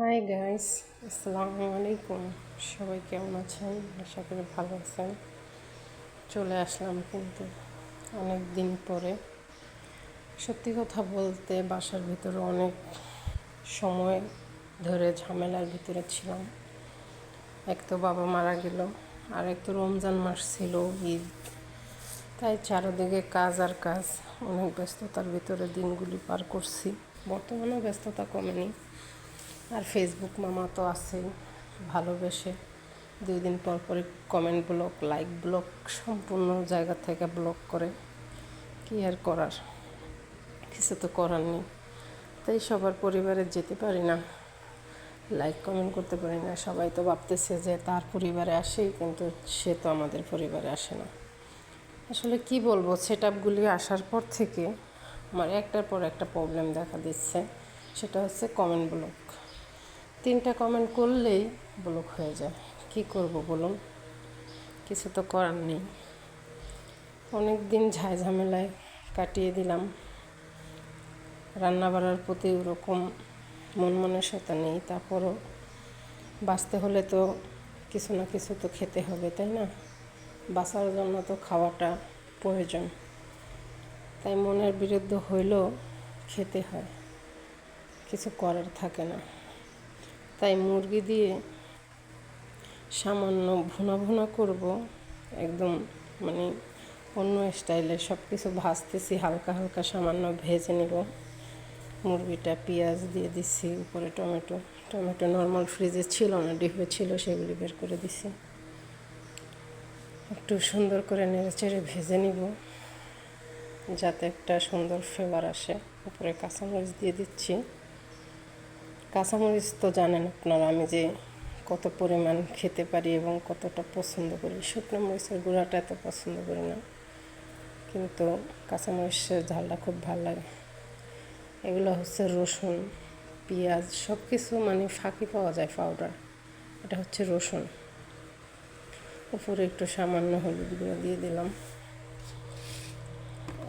Hi guys আসসালামু আলাইকুম সবাই কেমন আছেন? আশা করি ভালো আছেন। চলে আসলাম কিন্তু অনেক দিন পরে। সত্যি কথা বলতে বাসার ভিতরে অনেক সময় ধরে ঝামেলার ভিতরে ছিলাম। এক তো বাবা মারা গেল, আর এক তো রমজান মাস ছিল, ঈদ। তাই চারদিকে কাজ আর কাজ। অনেক ব্যস্ততার ভিতরে দিনগুলি পার করছি। বর্তমানেও ব্যস্ততা কমেনি। আর ফেসবুক মামা তো আছেই, ভালোবেসে। দুই দিন পর পরে কমেন্ট ব্লক লাইক ব্লক সম্পূর্ণ জায়গা থেকে ব্লক করে। কী আর করার? কিছু তো করার নেই। তাই সবার পরিবারে যেতে পারি না। লাইক কমেন্ট করতে পারি না। সবাই তো ভাবতেছে যে তার পরিবারে আসেই, কিন্তু সে তো আমাদের পরিবারে আসে না। আসলে কি বলব সেট আপগুলি আসার পর থেকে আমার একটার পর একটা প্রবলেম দেখা দিচ্ছে। সেটা হচ্ছে কমেন্ট ব্লক তিনটা কমেন্ট করলেই ব্লক হয়ে যায়। কি করব বলুন? কিছু তো করার নেই। অনেক দিন ঝাই ঝামেলায় কাটিয়ে দিলাম। রান্না বাড়ার প্রতি ওরকম মন মানসিকতা নেই, তারপরও বাঁচতে হলে তো কিছু না কিছু তো খেতে হবে, তাই না? বাঁচার জন্য তো খাওয়াটা প্রয়োজন। তাই মনের বিরুদ্ধে হইলেও খেতে হয়। কিছু করার থাকে না। তাই মুরগি দিয়ে সামান্য ভুনা ভুনা করব। একদম মানে অন্য স্টাইলে সব কিছু ভাজতেছি, হালকা হালকা সামান্য ভেজে নেব। মুরগিটা পেঁয়াজ দিয়ে দিচ্ছি উপরে টমেটো। টমেটো নর্মাল ফ্রিজে ছিল না, ডিপে ছিল, সেগুলি বের করে দিছি। একটু সুন্দর করে নেড়ে চেড়ে ভেজে নিব, যাতে একটা সুন্দর ফ্লেভার আসে। উপরে কাঁচামরিচ দিয়ে দিচ্ছি। কাঁচামরিচ তো জানেন আপনারা, আমি যে কত পরিমাণ খেতে পারি এবং কতটা পছন্দ করি, শুকনো মরিচের গুঁড়াটা এত পছন্দ করি না, কিন্তু কাঁচামরিচের ঝালটা খুব ভালো লাগে। এগুলো হচ্ছে রসুন, পেঁয়াজ সব কিছু মানে ফাঁকি পাওয়া যায় পাউডার এটা হচ্ছে রসুন। উপরে একটু সামান্য হলুদ গুঁড়ো দিয়ে দিলাম।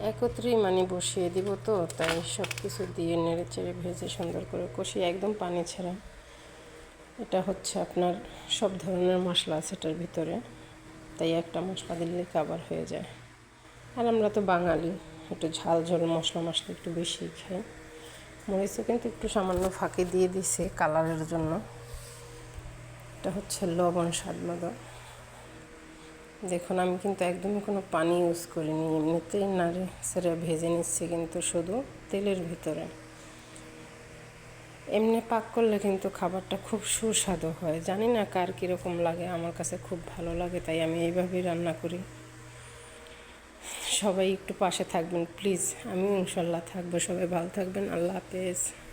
একত্রেই মানে বসিয়ে দিব তো, তাই সব কিছু দিয়ে নেড়ে চেড়ে ভেজে সুন্দর করে কষিয়ে একদম পানি ছাড়া। এটা হচ্ছে আপনার সব ধরনের মশলা এটার ভিতরে, তাই একটা মশলা দিলে কাবার হয়ে যায়। আর আমরা তো বাঙালি, একটু ঝাল ঝোল মশলা মশলা একটু বেশি খাই। মরিচও কিন্তু একটু সামান্য ফাঁকি দিয়ে দিছে কালারের জন্য। এটা হচ্ছে লবণ স্বাদ মতো। দেখুন, আমি কিন্তু একদমই কোনো পানি ইউজ করিনি। এমনিতেই নাড়ে সেটা ভেজে নিচ্ছি কিন্তু শুধু তেলের ভিতরে। এমনি পাক করলে কিন্তু খাবারটা খুব সুস্বাদু হয়। জানি না কার কীরকম লাগে, আমার কাছে খুব ভালো লাগে, তাই আমি এইভাবেই রান্না করি। সবাই একটু পাশে থাকবেন প্লিজ আমিও ইনশাল্লাহ থাকব। সবাই ভালো থাকবেন। আল্লাহ হাফেজ।